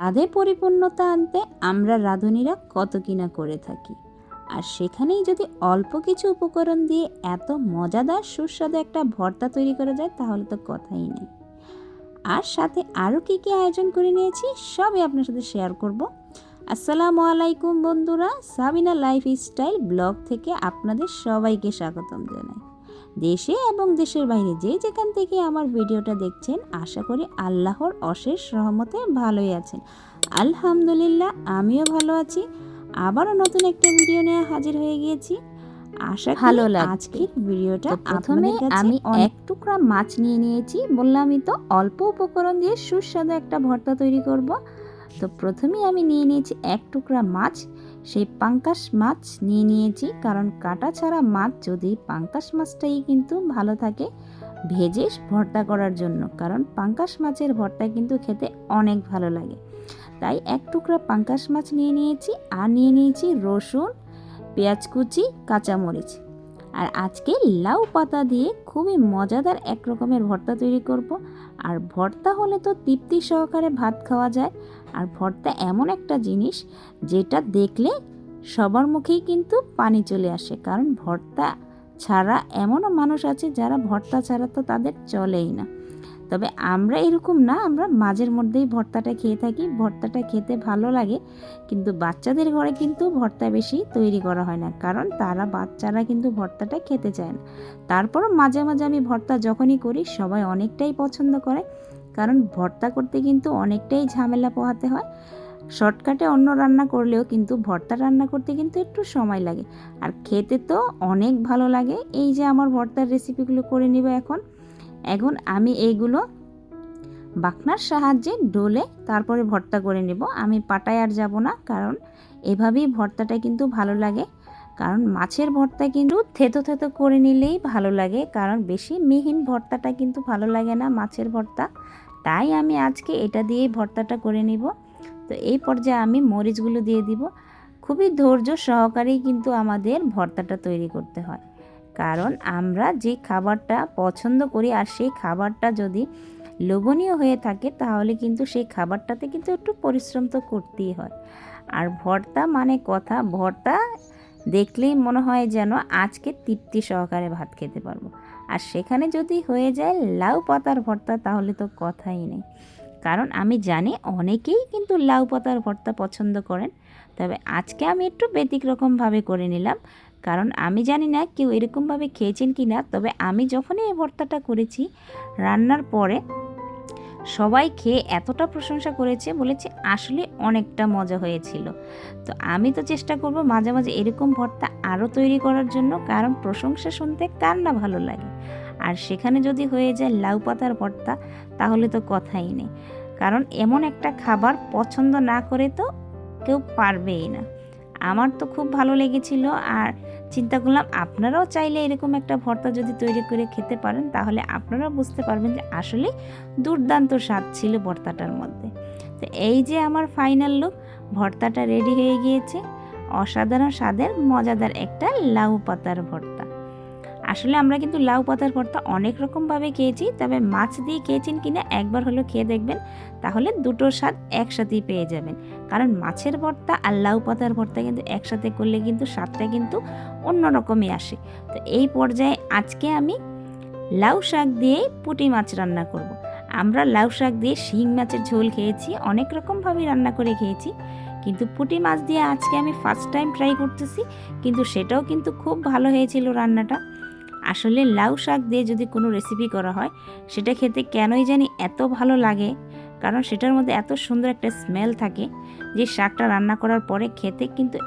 স্বাদে পরিপূর্ণতা আনতে আমরা রাঁধুনিরা কত কিনা করে থাকি। আর সেখানেই যদি অল্প কিছু উপকরণ দিয়ে এত মজাদার সুস্বাদু একটা ভর্তা তৈরি করা যায়, তাহলে তো কথাই নেই। আর সাথে আরও কী কী আয়োজন করে নিয়েছি, সবই আপনার সাথে শেয়ার করব। আসসালামু আলাইকুম বন্ধুরা, সাবিনা লাইফ স্টাইল ব্লগ থেকে আপনাদের সবাইকে স্বাগতম জানাই। দেশে এবং দেশের বাইরে যে যেখান থেকে আমার ভিডিওটা দেখছেন আশা করি আল্লাহর অশেষ রহমতে ভালোই আছেন। আলহামদুলিল্লাহ আমিও ভালো আছি। আবারও নতুন একটা ভিডিও নিয়ে হাজির হয়ে গিয়েছি। আশা ভালো লাগবে। আজকের ভিডিওটা প্রথমে প্রথমে আমি এক টুকরা মাছ নিয়ে নিয়েছি। বললামই তো অল্প উপকরণ দিয়ে সুস্বাদু একটা ভর্তা তৈরি করব। তো প্রথমেই আমি নিয়ে নিয়েছি এক টুকরা মাছ। সেই পাঙ্কাশ মাছ নিয়ে নিয়েছি, কারণ কাটা ছাড়া মাছ যদি পাঙ্কাশ মাছটাই কিন্তু ভালো থাকে ভেজে ভর্তা করার জন্য, কারণ পাঙ্কাশ মাছের ভর্তা কিন্তু খেতে অনেক ভালো লাগে। তাই এক টুকরা পাঙ্কাশ মাছ নিয়ে নিয়েছি, আর নিয়ে নিয়েছি রসুন, পেঁয়াজ কুচি, কাঁচামরিচ। আর আজকে লাউ পাতা দিয়ে খুবই মজাদার এক রকমের ভর্তা তৈরি করব। আর ভর্তা হলে তো তৃপ্তি সহকারে ভাত খাওয়া যায় আর ভর্তা এমন একটা জিনিস যেটা দেখলে সবার মুখেই কিন্তু পানি চলে আসে। কারণ ভর্তা ছাড়া এমনও মানুষ আছে যারা ভর্তা ছাড়া তো তাদের চলেই না। তবে আমরা এরকম না, আমরা মাঝের মধ্যেই ভর্তাটা খেয়ে থাকি, ভর্তাটা খেতে ভালো লাগে, কিন্তু বাচ্চাদের ঘরে কিন্তু ভর্তা বেশি তৈরি করা হয় না, কারণ তারা বাচ্চারা কিন্তু ভর্তাটা খেতে চায় না। তারপরও মাঝে মাঝে আমি ভর্তা যখনই করি, সবাই অনেকটাই পছন্দ করে কারণ ভর্তা করতে কিন্তু অনেকটাই ঝামেলা পোহাতে হয়। শর্টকাটে অন্য রান্না করলেও কিন্তু ভর্তা রান্না করতে কিন্তু একটু সময় লাগে। আর খেতে তো অনেক ভালো লাগে। এই যে আমার ভর্তার রেসিপিগুলো করে নিব এখন। এখন আমি এইগুলো বাকনার সাহায্যে ডোলে তারপরে ভর্তা করে নেব। আমি পাটায় আর যাব না, কারণ এভাবেই ভর্তাটা কিন্তু ভালো লাগে। কারণ মাছের ভর্তা কিন্তু থেতো থেতো করে নিলেই ভালো লাগে। কারণ বেশি মিহিন ভর্তাটা কিন্তু ভালো লাগে না মাছের ভর্তা। তাই আমি আজকে এটা দিয়েই ভর্তাটা করে নিব। তো এই পর্যায়ে আমি মরিচগুলো দিয়ে দিব। খুবই ধৈর্য সহকারেই কিন্তু আমাদের ভর্তাটা তৈরি করতে হয়। কারণ আমরা যে খাবারটা পছন্দ করি আর সেই খাবারটা যদি লোভনীয় হয়ে থাকে তাহলে কিন্তু সেই খাবারটাতে কিন্তু একটু পরিশ্রম তো করতেই হয়। আর ভর্তা মানে কথা, ভর্তা দেখলেই মনে হয় যেন আজকে তৃপ্তি সহকারে ভাত খেতে পারব। আর সেখানে যদি হয়ে যায় লাউ পাতার ভর্তা, তাহলে তো কথাই নেই। কারণ আমি জানি অনেকেই কিন্তু লাউ পাতার ভর্তা পছন্দ করেন। তবে আজকে আমি একটু ব্যতিক্রকমভাবে করে নিলাম। কারণ আমি জানি না কেউ এরকমভাবে খেয়েছেন কি না, তবে আমি যখনই এই ভর্তাটা করেছি, রান্নার পরে সবাই খেয়ে এতটা প্রশংসা করেছে বলেছে আসলে অনেকটা মজা হয়েছিল। তো আমি তো চেষ্টা করব মাঝে মাঝে এরকম ভর্তা আরও তৈরি করার জন্য, কারণ প্রশংসা শুনতে কার না ভালো লাগে। আর সেখানে যদি হয়ে যায় লাউ পাতার ভর্তা, তাহলে তো কথাই নেই। কারণ এমন একটা খাবার পছন্দ না করে তো কেউ পারবেই না। আমার তো খুব ভালো লেগেছিল আর চিন্তা করলাম আপনারাও চাইলে এরকম একটা ভর্তা যদি তৈরি করে খেতে পারেন, তাহলে আপনারাও বুঝতে পারবেন যে আসলে দুর্দান্ত স্বাদ ছিল ভর্তাটার মধ্যে। তো এই যে আমার ফাইনাল লুক ভর্তাটা রেডি হয়ে গিয়েছে। অসাধারণ স্বাদের, মজাদার একটা লাউ পাতার ভর্তা। আসলে আমরা কিন্তু লাউ পাতার ভর্তা অনেক রকমভাবে খেয়েছি, তবে মাছ দিয়ে খেয়েছেন কিনা একবার হলো খেয়ে দেখবেন, তাহলে দুটো স্বাদ একসাথেই পেয়ে যাবেন। কারণ মাছের ভর্তা আর লাউ পাতার ভর্তা কিন্তু একসাথে করলে কিন্তু স্বাদটা কিন্তু অন্যরকমই আসে। তো এই পর্যায়ে আজকে আমি লাউ শাক দিয়েই পুঁটি মাছ রান্না করব। আমরা লাউ শাক দিয়ে শিং মাছের ঝোল খেয়েছি, অনেক রকমভাবেই রান্না করে খেয়েছি, কিন্তু পুঁটি মাছ দিয়ে আজকে আমি ফার্স্ট টাইম ট্রাই করতেছি, কিন্তু সেটাও কিন্তু খুব ভালো হয়েছিল রান্নাটা। আসলে লাউ শাক দিয়ে যদি কোনো রেসিপি করা হয়, সেটা খেতে কেনই জানি এত ভালো লাগে? কারণ সেটার মধ্যে এত সুন্দর একটা স্মেল থাকে যে শাকটা রান্না করার পরে খেতে কিন্তু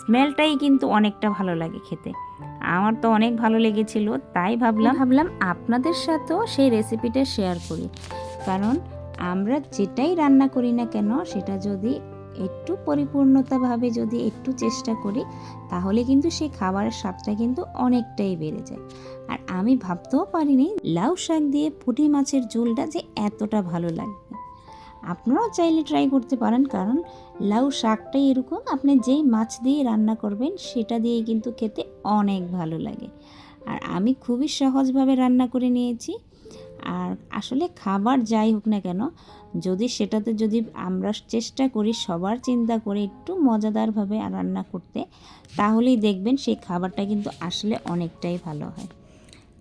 স্মেলটাই কিন্তু অনেকটা ভালো লাগে খেতে। আমার তো অনেক ভালো লেগেছিল, তাই ভাবলাম ভাবলাম আপনাদের সাথেও সেই রেসিপিটা শেয়ার করি। কারণ আমরা যেটাই রান্না করি না কেন, সেটা যদি একটু পরিপূর্ণতাভাবে যদি একটু চেষ্টা করি, তাহলে কিন্তু সেই খাবারের স্বাদটা কিন্তু অনেকটাই বেড়ে যায়। আর আমি ভাবতেও পারিনি লাউ শাক দিয়ে পুঁটি মাছের ঝোলটা যে এতটা ভালো লাগবে। আপনারাও চাইলে ট্রাই করতে পারেন, কারণ লাউ শাকটাই এরকম আপনি যেই মাছ দিয়ে রান্না করবেন, সেটা দিয়ে কিন্তু খেতে অনেক ভালো লাগে। আর আমি খুবই সহজভাবে রান্না করে নিয়েছি। আর আসলে খাবার যাই হোক না কেন, যদি সেটাতে যদি আমরা চেষ্টা করি সবার চিন্তা করে একটু মজাদারভাবে রান্না করতে, তাহলেই দেখবেন সেই খাবারটা কিন্তু আসলে অনেকটাই ভালো হয়।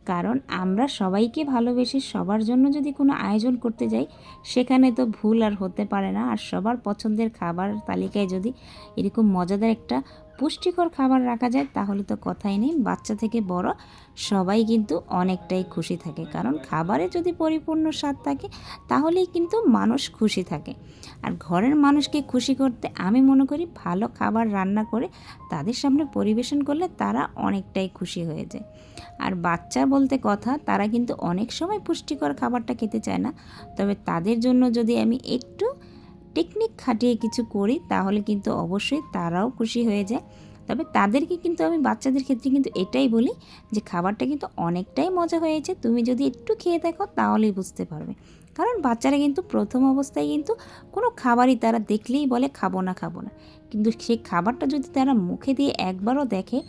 কারণ আমরা সবাইকে ভালোবেসে সবার জন্য যদি কোনো আয়োজন করতে যাই, সেখানে তো ভুল আর হতে পারে না। আর সবার পছন্দের খাবার তালিকায় যদি এরকম মজাদার একটা পুষ্টিকর খাবার রাখা যায়, তাহলে তো কথাই নেই। বাচ্চা থেকে বড় সবাই কিন্তু অনেকটাই খুশি থাকে। কারণ খাবারে যদি পরিপূর্ণ স্বাদ থাকে, তাহলেই কিন্তু মানুষ খুশি থাকে। আর ঘরের মানুষকে খুশি করতে আমি মনে করি ভালো খাবার রান্না করে তাদের সামনে পরিবেশন করলে তারা অনেকটাই খুশি হয়ে যায়। আর বাচ্চা বলতে কথা, তারা কিন্তু অনেক সময় পুষ্টিকর খাবারটা খেতে চায় না। তবে তাদের জন্য যদি আমি একটু টেকনিক খাটিয়ে কিছু করি, তাহলে কিন্তু অবশ্যই তারাও খুশি হয়ে যায়। তবে তাদেরকে কিন্তু আমি বাচ্চাদের ক্ষেত্রে কিন্তু এটাই বলি যে, খাবারটা কিন্তু অনেকটাই মজা হয়েছে। তুমি যদি একটু খেয়ে দেখো, তাহলেই বুঝতে পারবে। কারণ বাচ্চারা কিন্তু প্রথম অবস্থায় কিন্তু কোনো খাবারই তারা দেখলেই বলে, খাব না খাব না। কিন্তু সেই খাবারটা যদি তারা মুখে দিয়ে একবারও দেখে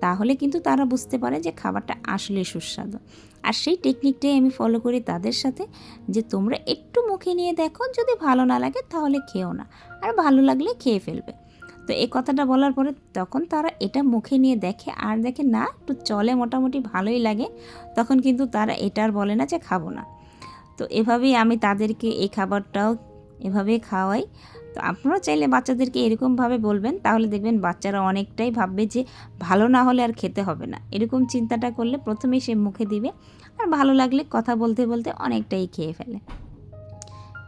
তাহলে কিন্তু তারা বুঝতে পারে যে খাবারটা আসলে সুস্বাদু। আর সেই টেকনিকটাই আমি ফলো করি তাদের সাথে যে তোমরা একটু মুখে নিয়ে দেখো, যদি ভালো না লাগে তাহলে খেও না, আর ভালো লাগলে খেয়ে ফেলবে। তো এই কথাটা বলার পরে তখন তারা এটা মুখে নিয়ে দেখে আর দেখে না, একটু চলে মোটামুটি ভালোই লাগে, তখন কিন্তু তারা এটা আর বলে না যে খাব না। তো এভাবেই আমি তাদেরকে এই খাবারটাও এভাবেই খাওয়াই। তো আপনারা চাইলে বাচ্চাদেরকে এরকমভাবে বলবেন, তাহলে দেখবেন বাচ্চারা অনেকটাই ভাববে যে ভালো না হলে আর খেতে হবে না। এরকম চিন্তাটা করলে প্রথমেই সে মুখে দিবে আর ভালো লাগলে কথা বলতে বলতে অনেকটাই খেয়ে ফেলে।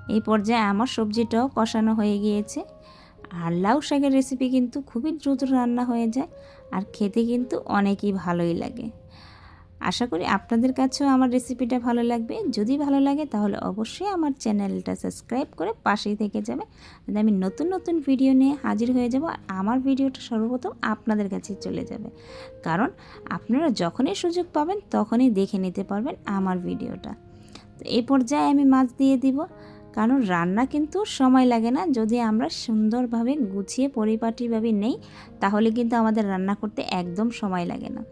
এই পর্যায়ে আমার সবজিটাও কষানো হয়ে গিয়েছে। আর লাউ শাকের রেসিপি কিন্তু খুবই দ্রুত রান্না হয়ে যায় আর খেতে কিন্তু অনেকই ভালোই লাগে। আশা করি আপনাদের কাছেও আমার রেসিপিটা ভালো লাগবে। যদি ভালো লাগে তাহলে অবশ্যই আমার চ্যানেলটা সাবস্ক্রাইব করে পাশেই থেকে যাবে। আমি নতুন নতুন ভিডিও নিয়ে হাজির হয়ে যাব আর আমার ভিডিওটা সর্বপ্রথম আপনাদের কাছে চলে যাবে। কারণ আপনারা যখনই সুযোগ পাবেন তখনই দেখে নিতে পারবেন আমার ভিডিওটা তো এই পর্যায়ে আমি মাছ দিয়ে দিব। কারণ রান্না কিন্তু সময় লাগে না। যদি আমরা সুন্দরভাবে গুছিয়ে পরিপাটিভাবে নেই তাহলে কিন্তু আমাদের রান্না করতে একদম সময় লাগে না।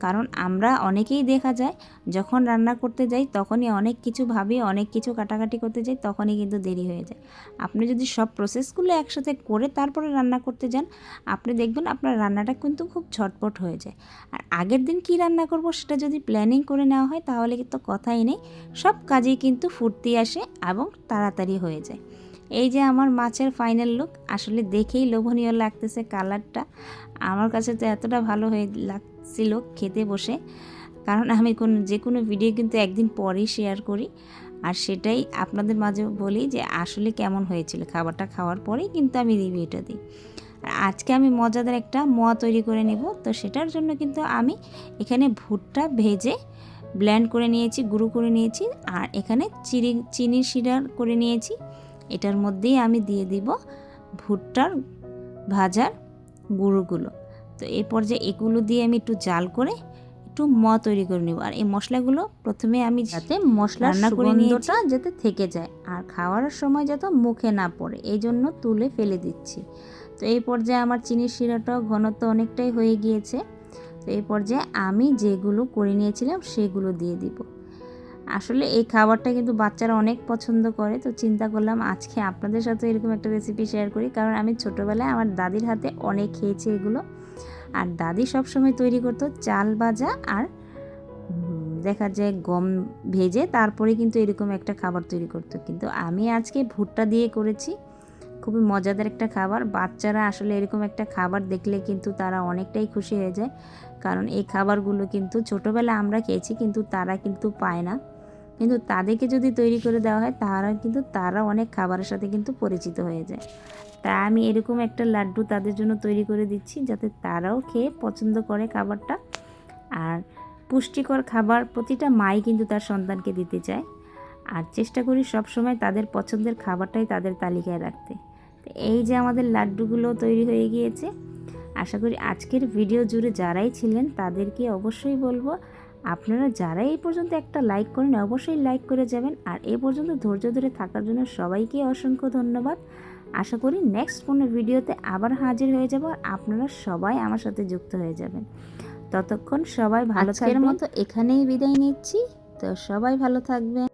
কারণ আমরা অনেকেই দেখা যায়, যখন রান্না করতে যাই, তখনই অনেক কিছু ভাবি, অনেক কিছু কাটাকাটি করতে যাই, তখনই কিন্তু দেরি হয়ে যায়। আপনি যদি সব প্রসেসগুলো একসাথে করে তারপরে রান্না করতে যান, আপনি দেখবেন আপনার রান্নাটা কিন্তু খুব ঝটপট হয়ে যায়। আর আগের দিন কি রান্না করব সেটা যদি প্ল্যানিং করে নেওয়া হয়, তাহলে কিন্তু কথাই নেই। সব কাজেই কিন্তু ফুর্তি আসে এবং তাড়াতাড়ি হয়ে যায়। এই যে আমার মাছের ফাইনাল লুক আসলে দেখেই লোভনীয় লাগতেছে কালারটা আমার কাছে তো এতটা ভালো হয়ে লাগছিল খেতে বসে। কারণ আমি কোন, যে কোনো ভিডিও কিন্তু একদিন পরেই শেয়ার করি। আর সেটাই আপনাদের মাঝে বলি যে, আসলে কেমন হয়েছিল? খাবারটা খাওয়ার পরেই কিন্তু আমি রিভিউটা দিই। আর আজকে আমি মজাদার একটা মোয়া তৈরি করে নেব। তো সেটার জন্য কিন্তু আমি এখানে ভুট্টা ভেজে ব্ল্যান্ড করে নিয়েছি, গুঁড়ো করে নিয়েছি। আর এখানে চিনি চিনি শিরা করে নিয়েছি। এটার মধ্যেই আমি দিয়ে দিব ভুট্টার ভাজার গুঁড়োগুলো। তো এই পর্যায়ে এগুলো দিয়ে আমি একটু জাল করে একটু ম তৈরি করে নেব। আর এই মশলাগুলো প্রথমে আমি যাতে মশলা রান্না করে নিয়েটা যাতে থেকে যায় আর খাওয়ার সময় যাতে মুখে না পড়ে এই জন্য তুলে ফেলে দিচ্ছি। তো এই পর্যায়ে আমার চিনির শিরাটাও ঘনত্ব অনেকটাই হয়ে গিয়েছে। তো এই পর্যায়ে আমি যেগুলো করে নিয়েছিলাম সেগুলো দিয়ে দিব। আসলে এই খাবারটা কিন্তু বাচ্চারা অনেক পছন্দ করে, তো চিন্তা করলাম আজকে আপনাদের সাথে এরকম একটা রেসিপি শেয়ার করি। কারণ আমি ছোটোবেলায় আমার দাদির হাতে অনেক খেয়েছি এগুলো। আর দাদি সবসময় তৈরি করতো চাল ভাজা আর দেখা যায় গম ভেজে তারপরে কিন্তু এরকম একটা খাবার তৈরি করতো। কিন্তু আমি আজকে ভুট্টা দিয়ে করেছি, খুবই মজাদার একটা খাবার। বাচ্চারা আসলে এরকম একটা খাবার দেখলে কিন্তু তারা অনেকটাই খুশি হয়ে যায়। কারণ এই খাবারগুলো কিন্তু ছোটোবেলা আমরা খেয়েছি কিন্তু তারা কিন্তু পায় না। কিন্তু তাদেরকে যদি তৈরি করে দেওয়া হয়, তারা কিন্তু, তারা অনেক খাবারের সাথে কিন্তু পরিচিত হয়ে যায়। তা আমি এরকম একটা লাড্ডু তাদের জন্য তৈরি করে দিচ্ছি, যাতে তারাও খেয়ে পছন্দ করে খাবারটা। আর পুষ্টিকর খাবার প্রতিটা মাই কিন্তু তার সন্তানকে দিতে চায়। আর চেষ্টা করি সব সময় তাদের পছন্দের খাবারটাই তাদের তালিকায় রাখতে। এই যে আমাদের লাড্ডুগুলো তৈরি হয়ে গিয়েছে, আশা করি আজকের ভিডিও জুড়ে যারাই ছিলেন, তাদেরকে অবশ্যই বলব আপনারা যারা এই পর্যন্ত একটা লাইক করেন অবশ্যই লাইক করে যাবেন। আর এ পর্যন্ত ধৈর্য ধরে থাকার জন্য সবাইকে অসংখ্য ধন্যবাদ। আশা করি নেক্সট কোনো ভিডিওতে আবার হাজির হয়ে যাব আর আপনারা সবাই আমার সাথে যুক্ত হয়ে যাবেন। ততক্ষণ সবাই ভালো থাকবেন। মতো এখানেই বিদায় নিচ্ছি। তো সবাই ভালো থাকবেন।